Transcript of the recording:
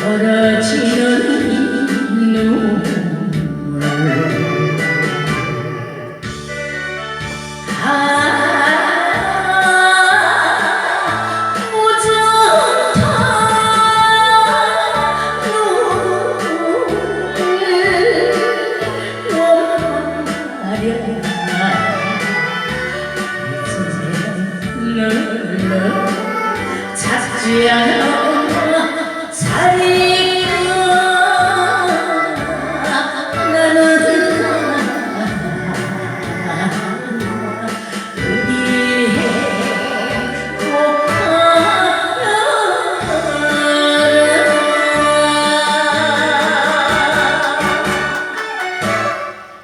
떨어지는 Yeah.